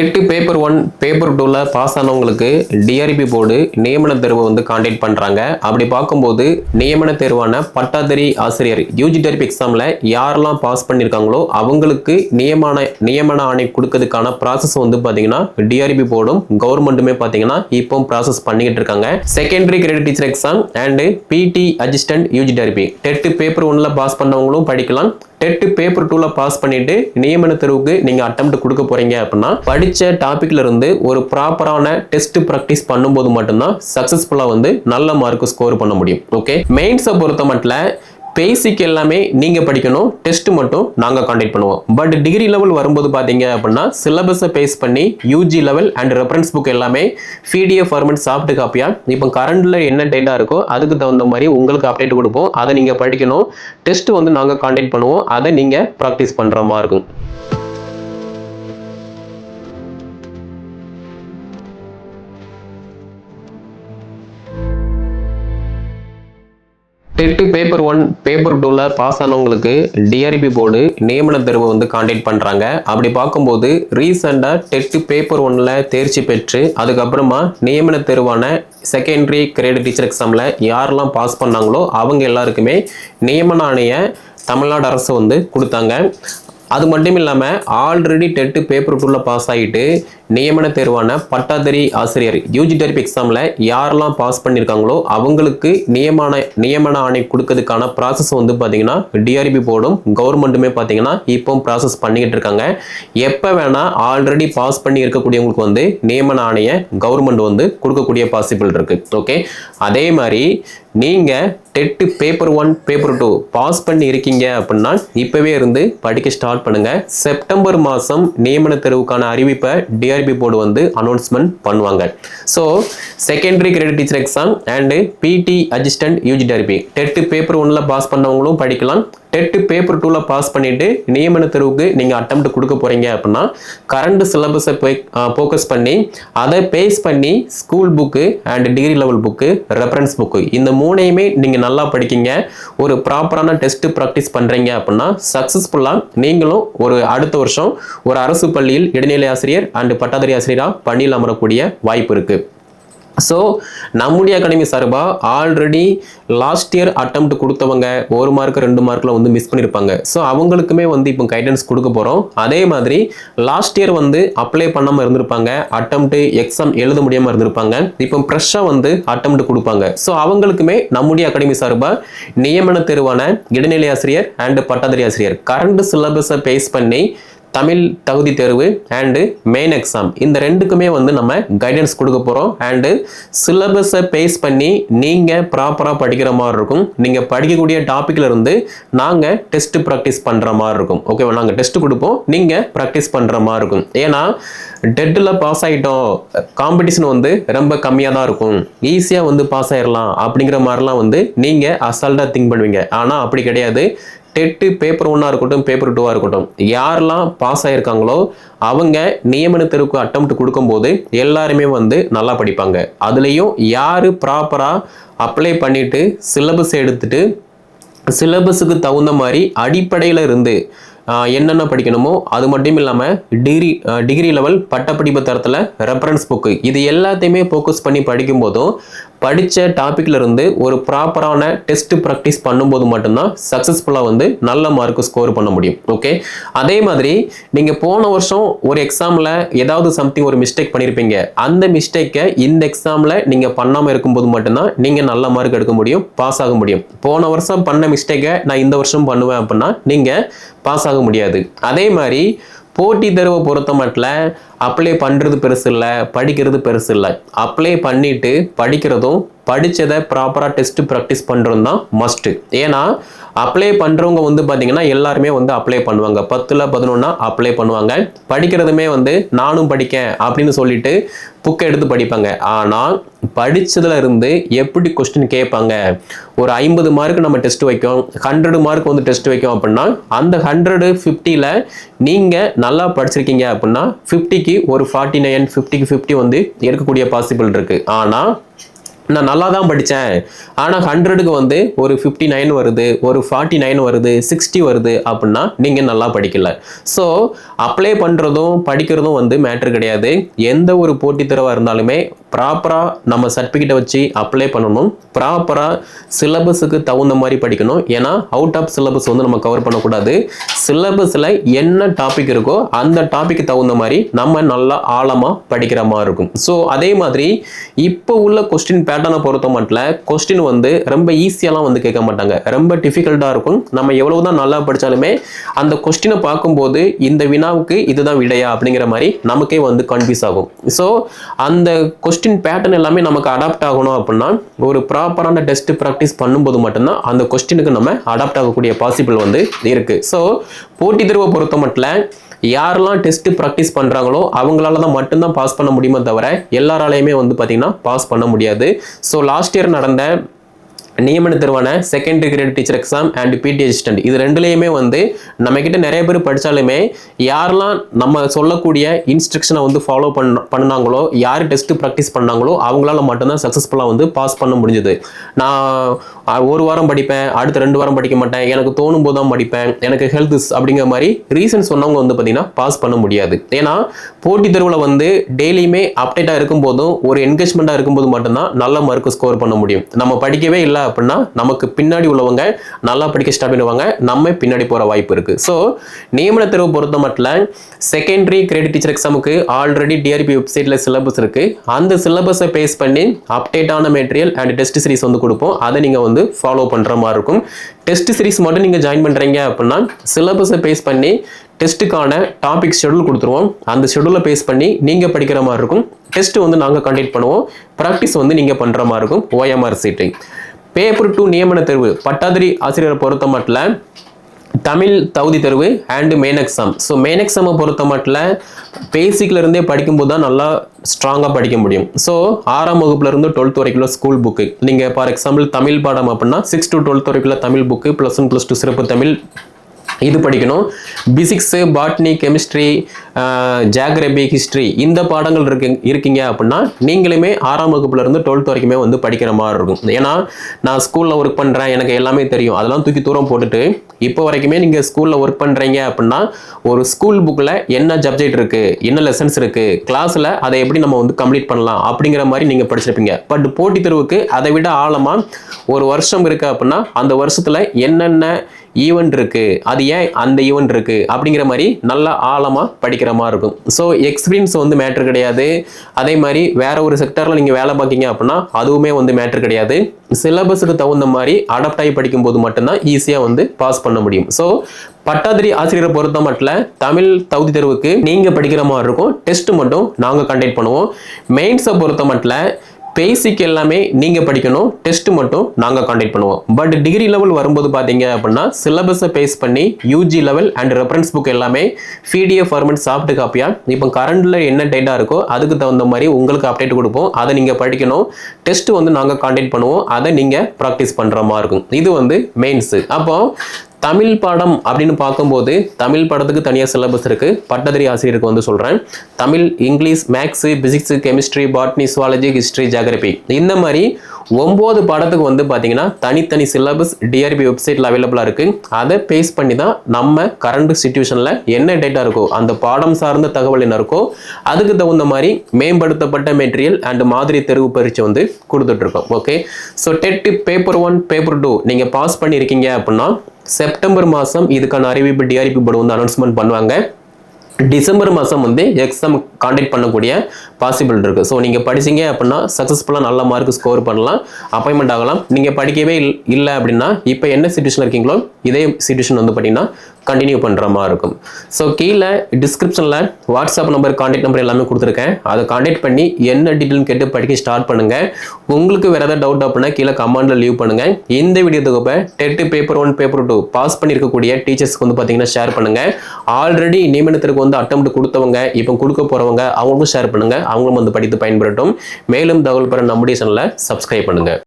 TET paper one paper டூவில் pass ஆனவங்களுக்கு TRB board நியமன தேர்வை வந்து காண்டாக்ட் பண்ணுறாங்க அப்படி பார்க்கும்போது நியமன தேர்வான பட்டாதிரி ஆசிரியர் யூஜி டெர்பி எக்ஸாமில் யாரெல்லாம் பாஸ் பண்ணியிருக்காங்களோ அவங்களுக்கு நியமன நியமன ஆணை கொடுக்கறதுக்கான ப்ராசஸ் வந்து பார்த்தீங்கன்னா டிஆர்பி போர்டும் கவர்மெண்ட்டுமே பார்த்தீங்கன்னா இப்போ ப்ராசஸ் பண்ணிக்கிட்டு இருக்காங்க. Secondary credit teacher exam and BT assistant UG TRB TET paper ஒன்னில் பாஸ் பண்ணவங்களும் படிக்கலாம். டெட்டு பேப்பர் டூவில் பாஸ் பண்ணிட்டு நியமன தேர்வுக்கு நீங்கள் அட்டம் கொடுக்க போறீங்க அப்படின்னா படிச்ச டாபிக்ல இருந்து ஒரு ப்ராப்பரான டெஸ்ட் ப்ராக்டிஸ் பண்ணும்போது மட்டும்தான் சக்சஸ்ஃபுல்லா வந்து நல்ல மார்க் ஸ்கோர் பண்ண முடியும். ஓகே மெயின்ஸை பொறுத்த மட்டும் பேசிக் எல்லாமே நீங்கள் படிக்கணும். டெஸ்ட் மட்டும் நாங்கள் காண்டாக்ட் பண்ணுவோம். பட் டிகிரி லெவல் வரும்போது பார்த்தீங்க அப்படின்னா சிலபஸை பேஸ் பண்ணி UG level and reference book எல்லாமே பிடிஎஃப் ஃபார்மெட் சாஃப்ட் காப்பியாக இப்போ கரண்டில் என்ன டேட்டா இருக்கோ அதுக்கு தகுந்த மாதிரி உங்களுக்கு அப்டேட் கொடுப்போம். அதை நீங்கள் படிக்கணும். டெஸ்ட் வந்து நாங்கள் காண்டாக்ட் பண்ணுவோம். அதை நீங்கள் ப்ராக்டிஸ் பண்ணுற மாதிரி இருக்கும். டெட்டு பேப்பர் ஒன் பேப்பர் டூவில் பாஸ் ஆனவங்களுக்கு டிஆர்பி போர்டு நியமன தேர்வு வந்து காண்டாக்ட் பண்ணுறாங்க அப்படி பார்க்கும்போது ரீசெண்டாக டெட்டு பேப்பர் ஒன்னில் தேர்ச்சி பெற்று அதுக்கப்புறமா நியமன தேர்வான செகண்டரி கிரேட் டீச்சர் எக்ஸாமில் யாரெல்லாம் பாஸ் பண்ணாங்களோ அவங்க எல்லாருக்குமே நியமன ஆணைய தமிழ்நாடு அரசு வந்து கொடுத்தாங்க. அது மட்டும் இல்லாமல் ஆல்ரெடி டெட்டு பேப்பர் டூவில் பாஸ் ஆகிட்டு நியமன தேர்வான பட்டாதிரி ஆசிரியர் யூஜி டெர்ப் எக்ஸாமில் யாரெல்லாம் பாஸ் பண்ணியிருக்காங்களோ அவங்களுக்கு நியமன நியமன ஆணை கொடுக்கறதுக்கான ப்ராசஸ் வந்து பார்த்தீங்கன்னா டிஆர்பி போர்டும் கவர்மெண்ட்டுமே பார்த்தீங்கன்னா இப்போ ப்ராசஸ் பண்ணிக்கிட்டு இருக்காங்க. எப்போ வேணால் ஆல்ரெடி பாஸ் பண்ணி இருக்கக்கூடியவங்களுக்கு வந்து நியமன ஆணையை கவர்மெண்ட் வந்து கொடுக்கக்கூடிய பாசிபிள் இருக்குது ஓகே அதே மாதிரி நீங்கள் TET paper one paper two pass பண்ணி இருக்கீங்க அப்படின்னா இப்போவே இருந்து படிக்க ஸ்டார்ட் பண்ணுங்கள் செப்டம்பர் மாதம் நியமன தேர்வுக்கான அறிவிப்பை டிஆர்பி போர்டு வந்து அனௌன்ஸ்மெண்ட் பண்ணுவாங்க. So secondary credit teacher exam and BT assistant UG TRB TET paper ஒன்னில் பாஸ் பண்ணவங்களும் படிக்கலாம். டெட்டு பேப்பர் டூவில் பாஸ் பண்ணிவிட்டு நியமன தேர்வுக்கு நீங்கள் அட்டம் கொடுக்க போகிறீங்க அப்படின்னா கரண்ட் சிலபஸை போய் ஃபோக்கஸ் பண்ணி அதை பேஸ் பண்ணி school book and degree level book reference book இந்த மூணையுமே நீங்கள் நல்லா படிக்கிங்க. ஒரு ப்ராப்பரான டெஸ்ட்டு ப்ராக்டிஸ் பண்ணுறீங்க அப்படின்னா சக்ஸஸ்ஃபுல்லாக நீங்களும் ஒரு அடுத்த வருஷம் ஒரு அரசு பள்ளியில் இடைநிலை ஆசிரியர் அண்ட் பட்டாதாரி ஆசிரியராக பணியில் அமரக்கூடிய வாய்ப்பு இருக்குது ஸோ நம்முடைய அகாடமி சார்பாக ஆல்ரெடி லாஸ்ட் இயர் அட்டம்ப்ட் கொடுத்தவங்க ஒரு மார்க் ரெண்டு மார்க்கில் வந்து மிஸ் பண்ணியிருப்பாங்க ஸோ அவங்களுக்குமே வந்து இப்போ கைடன்ஸ் கொடுக்க போகிறோம் அதே மாதிரி லாஸ்ட் இயர் வந்து அப்ளை பண்ணாமல் இருந்திருப்பாங்க அட்டம்ப்ட் எக்ஸாம் எழுத முடியாமல் இருந்திருப்பாங்க. இப்போ ஃப்ரெஷ்ஷாக வந்து அட்டம்ப்ட் கொடுப்பாங்க. ஸோ அவங்களுக்குமே நம்முடைய அகாடமி சார்பாக நியமன தேர்வான இடைநிலை ஆசிரியர் அண்டு பட்டாதாரி ஆசிரியர். கரண்ட் சிலபஸை பேஸ் பண்ணி தமிழ் தகுதி தேர்வு அண்டு மெயின் எக்ஸாம் இந்த ரெண்டுக்குமே வந்து நம்ம கைடன்ஸ் கொடுக்க போகிறோம் அண்டு சிலபஸை பேஸ் பண்ணி நீங்கள் ப்ராப்பராக படிக்கிற மாதிரி இருக்கும். நீங்கள் படிக்கக்கூடிய டாப்பிக்கில் இருந்து நாங்கள் டெஸ்ட் ப்ராக்டிஸ் பண்ணுற மாதிரி இருக்கும். ஓகேவா நாங்கள் டெஸ்ட் கொடுப்போம். நீங்கள் ப்ராக்டிஸ் பண்ணுற மாதிரி இருக்கும். ஏன்னா டெட்டில் பாஸ் ஆகிட்டோம் காம்படிஷன் வந்து ரொம்ப கம்மியாக தான் இருக்கும். ஈஸியாக வந்து பாஸ் ஆயிடலாம் அப்படிங்கிற மாதிரிலாம் வந்து நீங்கள் அசால்ட்டாக திங்க் பண்ணுவீங்க. ஆனால் அப்படி கிடையாது. டெட்டு பேப்பர் ஒன்னாக இருக்கட்டும் பேப்பர் டூவாக இருக்கட்டும் யாரெல்லாம் பாஸ் ஆகியிருக்காங்களோ அவங்க நியமன தேர்வுக்கு அட்டம்ப்ட் கொடுக்கும்போது எல்லாருமே வந்து நல்லா படிப்பாங்க. அதுலேயும் யார் ப்ராப்பராக அப்ளை பண்ணிவிட்டு சிலபஸ் எடுத்துட்டு சிலபஸுக்கு தகுந்த மாதிரி அடிப்படையில் இருந்து என்னென்ன படிக்கணுமோ அது மட்டும் இல்லாமல் டிகிரி டிகிரி லெவல் பட்டப்படிப்பு தரத்தில் ரெஃபரன்ஸ் புக்கு இது எல்லாத்தையுமே ஃபோக்கஸ் பண்ணி படிக்கும்போதும் படித்த டாப்பிக்கில் இருந்து ஒரு ப்ராப்பரான டெஸ்ட் ப்ராக்டிஸ் பண்ணும்போது மட்டும்தான் சக்ஸஸ்ஃபுல்லாக வந்து நல்ல மார்க் ஸ்கோர் பண்ண முடியும். ஓகே அதே மாதிரி நீங்கள் போன வருஷம் ஒரு எக்ஸாமில் ஏதாவது சம்திங் ஒரு மிஸ்டேக் பண்ணியிருப்பீங்க அந்த மிஸ்டேக்கை இந்த எக்ஸாமில் நீங்கள் பண்ணாமல் இருக்கும்போது மட்டும்தான் நீங்கள் நல்ல மார்க் எடுக்க முடியும் பாஸ் ஆக முடியும். போன வருஷம் பண்ண மிஸ்டேக்கை நான் இந்த வருஷம் பண்ணுவேன் அப்படின்னா நீங்கள் பாஸ் ஆக முடியாது. அதே மாதிரி போட்டி தேர்வை பொறுத்த மட்டும் அப்ளை பண்ணுறது பெருசு இல்லை படிக்கிறது பெருசு இல்லை. அப்ளை பண்ணிட்டு படிக்கிறதும் படித்ததை ப்ராப்பராக டெஸ்ட்டு ப்ராக்டிஸ் பண்ணுறது தான் மஸ்ட்டு ஏன்னா அப்ளை பண்ணுறவங்க வந்து பார்த்தீங்கன்னா எல்லாருமே வந்து அப்ளை பண்ணுவாங்க. பத்தில் பதினொன்னா அப்ளை பண்ணுவாங்க. படிக்கிறதுமே வந்து நானும் படிக்கேன் அப்படின்னு சொல்லிட்டு புக்கை எடுத்து படிப்பாங்க. ஆனால் படித்ததுல இருந்து எப்படி கொஸ்டின் கேட்பாங்க? ஒரு ஐம்பது மார்க் நம்ம டெஸ்ட் வைக்கோம். ஹண்ட்ரடு மார்க் வந்து டெஸ்ட் வைக்கோம் அப்படின்னா அந்த ஹண்ட்ரடு ஃபிஃப்டியில் நீங்கள் நல்லா படிச்சிருக்கீங்க அப்படின்னா ஃபிஃப்டிக்கு ஒரு ஃபார்ட்டி நைன் ஃபிஃப்டிக்கு ஃபிஃப்டி வந்து இருக்கக்கூடிய பாசிபிள் இருக்குது ஆனால் நான் நல்லா தான் படித்தேன் ஆனால் ஹண்ட்ரடுக்கு வந்து ஒரு ஃபிஃப்டி நைன் வருது ஒரு ஃபார்ட்டி நைன் வருது சிக்ஸ்டி வருது அப்படின்னா நீங்கள் நல்லா படிக்கல. ஸோ அப்ளை பண்ணுறதும் படிக்கிறதும் வந்து மேட்ரு கிடையாது. எந்த ஒரு போட்டித் தேர்வாக இருந்தாலுமே ப்ராப்பராக நம்ம சர்டிஃபிகேட்டை வச்சு அப்ளை பண்ணணும். ப்ராப்பராக சிலபஸுக்கு தகுந்த மாதிரி படிக்கணும். ஏன்னா அவுட் ஆஃப் சிலபஸ் வந்து நம்ம கவர் பண்ணக்கூடாது. சிலபஸில் என்ன டாபிக் இருக்கோ அந்த டாபிக் தகுந்த மாதிரி நம்ம நல்லா ஆழமாக படிக்கிற மாதிரி இருக்கும். ஸோ அதே மாதிரி இப்போ உள்ள கொஸ்டின் பேட்டர்னை பொறுத்த மட்டும் கொஸ்டின் வந்து ரொம்ப ஈஸியாலாம் வந்து கேட்க மாட்டாங்க. ரொம்ப டிஃபிகல்ட்டாக இருக்கும். நம்ம எவ்வளவு தான் நல்லா படித்தாலுமே அந்த கொஸ்டினை பார்க்கும்போது இந்த வினாவுக்கு இதுதான் விடையா அப்படிங்கிற மாதிரி நமக்கே வந்து கன்ஃபியூஸ் ஆகும். ஸோ அந்த கொஸ்டின் கொஸ்டின் பேட்டர்ன் எல்லாமே நமக்கு அடாப்ட் ஆகணும் அப்படின்னா ஒரு ப்ராப்பரான டெஸ்ட் ப்ராக்டிஸ் பண்ணும்போது மட்டும்தான் அந்த கொஸ்டினுக்கு நம்ம அடாப்ட் ஆகக்கூடிய பாசிபிள் வந்து இருக்கு. ஸோ போட்டி தேர்வை பொறுத்த மட்டும் யாரெல்லாம் டெஸ்ட் ப்ராக்டிஸ் பண்ணுறாங்களோ அவங்களால தான் மட்டும்தான் பாஸ் பண்ண முடியுமே தவிர எல்லாராலையுமே வந்து பார்த்தீங்கன்னா பாஸ் பண்ண முடியாது. ஸோ லாஸ்ட் இயர் நடந்த நியமன தேர்வான secondary grade teacher exam and BT assistant இது ரெண்டுலேயுமே வந்து நம்மக்கிட்ட நிறைய பேர் படித்தாலுமே யாரெல்லாம் நம்ம சொல்லக்கூடிய இன்ஸ்ட்ரக்ஷனை வந்து ஃபாலோ பண்ண பண்ணாங்களோ யார் டெஸ்ட்டு ப்ராக்டிஸ் பண்ணாங்களோ அவங்களால மட்டும்தான் சக்ஸஸ்ஃபுல்லாக வந்து பாஸ் பண்ண முடிஞ்சது. நான் ஒரு வாரம் படிப்பேன் அடுத்த ரெண்டு வாரம் படிக்க மாட்டேன் எனக்கு தோணும் போது தான் படிப்பேன் எனக்கு ஹெல்த் அப்படிங்கிற மாதிரி ரீசன் சொன்னவங்க வந்து பார்த்தீங்கன்னா பாஸ் பண்ண முடியாது. ஏன்னா போட்டித் தேர்வில் வந்து டெய்லியுமே அப்டேட்டாக இருக்கும்போதும் ஒரு என்கேஜ்மெண்ட்டாக இருக்கும்போது மட்டும்தான் நல்ல மார்க்கு ஸ்கோர் பண்ண முடியும். நம்ம படிக்கவே இல்லை அப்படின்னா நமக்கு பின்னாடி உள்ளவங்க நல்லா படிக்க ஸ்டார்ட் பண்ணுவாங்க நம்ம பின்னாடி போகிற வாய்ப்பு இருக்கு. ஸோ நியமன தேர்வு பொறுத்த மட்டும் செகண்டரி கிரெடிட் டீச்சர் எக்ஸாமுக்கு ஆல்ரெடி டிஆர்பி வெப்சைட்டில் சிலபஸ் இருக்கு. அந்த சிலபஸை பேஸ் பண்ணி அப்டேட்டான மெட்டீரியல் அண்ட் டெஸ்ட் சீரிஸ் வந்து கொடுப்போம். அதை நீங்கள் வந்து ஃபாலோ பண்ணுற மாதிரி இருக்கும். டெஸ்ட் சீரிஸ் மட்டும் நீங்கள் ஜாயின் பண்ணுறீங்க அப்படின்னா சிலபஸை பேஸ் பண்ணி டெஸ்ட்டுக்கான டாபிக் ஷெடியூல் கொடுத்துருவோம். அந்த ஷெடியூலை பேஸ் பண்ணி நீங்கள் படிக்கிற மாதிரி இருக்கும். டெஸ்ட் வந்து நாங்கள் கண்டக்ட் பண்ணுவோம். ப்ராக்டிஸ் வந்து நீங்கள் பண்ணுற மாதிரி இருக்கும். ஓஎம்ஆர் சீட்டை பேப்பர் டூ நியமன தேர்வு. பட்டாதிரி ஆசிரியரை பொறுத்த மட்டும் தமிழ் தகுதி தேர்வு and main exam so main எக்ஸாமை பொறுத்த மட்டும் பேசிக்லேருந்தே படிக்கும்போது தான் நல்லா ஸ்ட்ராங்காக படிக்க முடியும். ஸோ ஆறாம் வகுப்புலேருந்து டுவெல்த் வரைக்குள்ள ஸ்கூல் புக்கு நீங்கள் ஃபார் எக்ஸாம்பிள் தமிழ் பாடம் அப்படின்னா six to twelfth வரைக்குள்ள Tamil book plus one plus two சிறப்பு தமிழ் இது படிக்கணும். Physics botany chemistry geography history இந்த பாடங்கள் இருக்கு இருக்கீங்க அப்படின்னா நீங்களுமே ஆறாம் வகுப்புலேருந்து டுவெல்த் வரைக்குமே வந்து படிக்கிற மாதிரி இருக்கும். ஏன்னா நான் ஸ்கூலில் ஒர்க் பண்ணுறேன் எனக்கு எல்லாமே தெரியும். அதெல்லாம் தூக்கி தூரம் போட்டுட்டு இப்போ வரைக்குமே நீங்கள் ஸ்கூலில் ஒர்க் பண்ணுறீங்க அப்படின்னா ஒரு ஸ்கூல் புக்கில் என்ன சப்ஜெக்ட் இருக்குது என்ன லெசன்ஸ் இருக்குது கிளாஸில் அதை எப்படி நம்ம வந்து கம்ப்ளீட் பண்ணலாம் அப்படிங்கிற மாதிரி நீங்கள் படிச்சிருப்பீங்க. பட் போட்டித் தேர்வுக்கு அதை விட ஆழமாக ஒரு வருஷம் இருக்குது அப்படின்னா அந்த வருஷத்தில் என்னென்ன ஈவெண்ட் இருக்குது அது ஏன் அந்த ஈவெண்ட் இருக்குது அப்படிங்கிற மாதிரி நல்லா ஆழமாக படிக்கிற பயங்கரமாக இருக்கும். ஸோ எக்ஸ்பீரியன்ஸ் வந்து மேட்ரு கிடையாது. அதே மாதிரி வேற ஒரு செக்டரில் நீங்கள் வேலை பார்க்கீங்க அப்படின்னா அதுவுமே வந்து மேட்ரு கிடையாது. சிலபஸுக்கு தகுந்த மாதிரி அடாப்ட் ஆகி படிக்கும்போது மட்டும்தான் ஈஸியாக வந்து பாஸ் பண்ண முடியும். ஸோ பட்டாதிரி ஆசிரியரை பொறுத்த மட்டும் தமிழ் தகுதி தேர்வுக்கு நீங்கள் படிக்கிற மாதிரி இருக்கும். டெஸ்ட் மட்டும் நாங்கள் கண்டக்ட் பண்ணுவோம். மெயின்ஸை பொறுத்த மட்டும் பேசிக் எல்லாமே நீங்கள் படிக்கணும். டெஸ்ட் மட்டும் நாங்கள் காண்டக்ட் பண்ணுவோம். பட் டிகிரி லெவல் வரும்போது பார்த்தீங்க அப்படின்னா சிலபஸை பேஸ் பண்ணி UG level and reference book எல்லாமே பிடிஎஃப் ஃபார்மெட் சாஃப்ட் காப்பியாக இப்போ கரண்டில் என்ன டேட்டா இருக்கோ அதுக்கு தகுந்த மாதிரி உங்களுக்கு அப்டேட் கொடுப்போம். அதை நீங்கள் படிக்கணும். டெஸ்ட் வந்து நாங்கள் காண்டக்ட் பண்ணுவோம். அதை நீங்கள் ப்ராக்டிஸ் பண்ணுற மாதிரி இருக்கும். இது வந்து மெயின்ஸு அப்போ தமிழ் பாடம் அப்படின்னு பார்க்கும்போது தமிழ் படத்துக்கு தனியாக சிலபஸ் இருக்குது பட்டதிரி ஆசிரியருக்கு வந்து சொல்கிறேன் Tamil English maths physics chemistry botany zoology history geography இந்த மாதிரி ஒம்பது படத்துக்கு வந்து பார்த்தீங்கன்னா தனித்தனி சிலபஸ் டிஆர்பி வெப்சைட்டில் அவைலபிளாக இருக்குது அதை பேஸ் பண்ணி தான் நம்ம கரண்ட் சுச்சுவேஷனில் என்ன டேட்டா இருக்கோ அந்த பாடம் சார்ந்த தகவல் என்ன இருக்கோ அதுக்கு தகுந்த மாதிரி மேம்படுத்தப்பட்ட மெட்டீரியல் அண்ட் மாதிரி தெருவு பரீட்சை வந்து கொடுத்துட்ருக்கோம் okay so TET paper one paper two நீங்கள் பாஸ் பண்ணியிருக்கீங்க அப்படின்னா செப்டம்பர் மாதம் இதுக்கான அறிவிப்பு டிஆர்பி போர்டு வந்து அனௌன்ஸ்மெண்ட் பண்ணுவாங்க. டிசம்பர் மாதம் வந்து எக்ஸாம் காண்டக்ட் பண்ணக்கூடிய பாசிபிள் இருக்குது ஸோ நீங்கள் படிச்சீங்க அப்படின்னா சக்ஸஸ்ஃபுல்லாக நல்ல மார்க் ஸ்கோர் பண்ணலாம். அப்பாயின்மெண்ட் ஆகலாம். நீங்கள் படிக்கவே இல்- இல்லை அப்படின்னா இப்போ என்ன சுச்சுவேஷன் இருக்கீங்களோ இதே சுச்சுவேஷன் வந்து பார்த்தீங்கன்னா கண்டினியூ பண்ணுற மாதிரி இருக்கும். ஸோ கீழே டிஸ்கிரிப்ஷனில் வாட்ஸ்அப் நம்பர் காண்டாக்ட் நம்பர் எல்லாமே கொடுத்துருக்கேன். அதை காண்டாக்ட் பண்ணி என்ன டீட்டெயில் கேட்டு படிக்க ஸ்டார்ட் பண்ணுங்கள் உங்களுக்கு வேறு ஏதாவது டவுட் அப்படின்னா கீழே கமெண்டில் லீவ் பண்ணுங்கள் இந்த வீடியோ தொகுப்பை TET paper one paper two pass பண்ணியிருக்கக்கூடிய டீச்சர்ஸ்க்கு வந்து பார்த்தீங்கன்னா ஷேர் பண்ணுங்கள் ஆல்ரெடி நியமனத்திற்கு வந்து அட்டம் கொடுத்தவங்க இப்போ கொடுக்க போகிறவங்க அவங்களுக்கும் ஷேர் பண்ணுங்கள் அவங்களும் வந்து படித்து பயன்பெறட்டும். மேலும் தகவல் பெற நம்முடைய சேனலை சப்ஸ்கிரைப் பண்ணுங்கள்